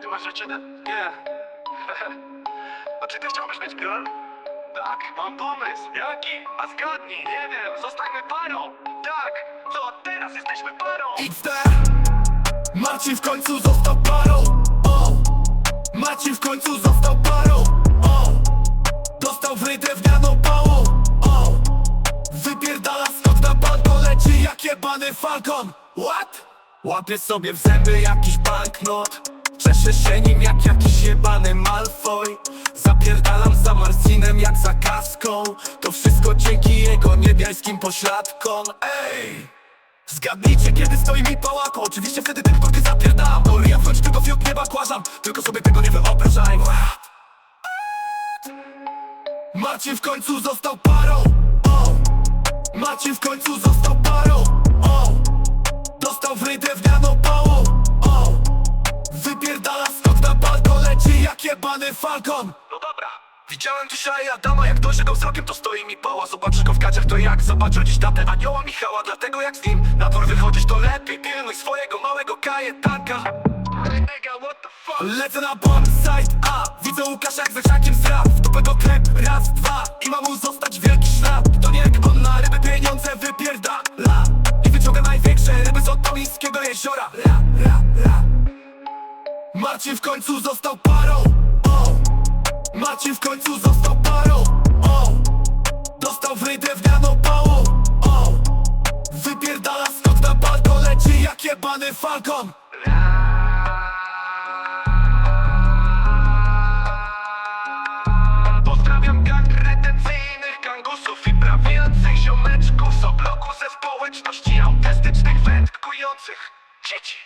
Ty masz życzynę? Nie. A czy ty chciałbyś mieć girl? Tak, mam pomysł. Jaki? A zgadnij. Nie wiem, zostańmy parą. Tak, to teraz jesteśmy parą. XD Marcin w końcu został parą o! Marcin w końcu został parą o! Dostał w ryj drewnianą pałą o! Wypierdala skok na balkon leci jak jebany falcon What? Łapie sobie w zęby jakiś banknot Czeszę jak jakiś jebany Malfoy. Zapierdalam za Marcinem jak za kaską. To wszystko dzięki jego niebiańskim pośladkom. Ej! Zgadnijcie kiedy stoi mi pałako Oczywiście wtedy ten, który zapierdalam. To ja wchodź tylko fiut nie bakłażam Tylko sobie tego nie wyobrażaj Marcin w końcu został parą! Marcin w końcu został parą. O! Dostał w ryj drewnianą pałą Falcon! No dobra. Widziałem dzisiaj Adama, jak dojrzał wzrokiem to stoi mi pała Zobaczysz go w gaciach to jak zobaczę dziś tatę anioła Michała. Dlatego jak z nim na dwór wychodzisz to lepiej Pilnuj swojego małego kajetanka? Lecę na bombsite A Widzę Łukasza jak ze krzakiem straf W dupę go klep raz, dwa I ma mu zostać wielki szlap To nie jak on na ryby pieniądze wypierdala. I wyciąga największe ryby z otomińskiego jeziora. La, la. Marcin w końcu został parą! Marcin w końcu został parą o! Dostał w ryj drewnianą pałą o! Wypierdala skok na balkon Leci jak jebany falcon Pozdrawiam gang retencyjnych gangusów i prawiących ziomeczków z obloku ze społeczności autystycznych wędkujących dzieci.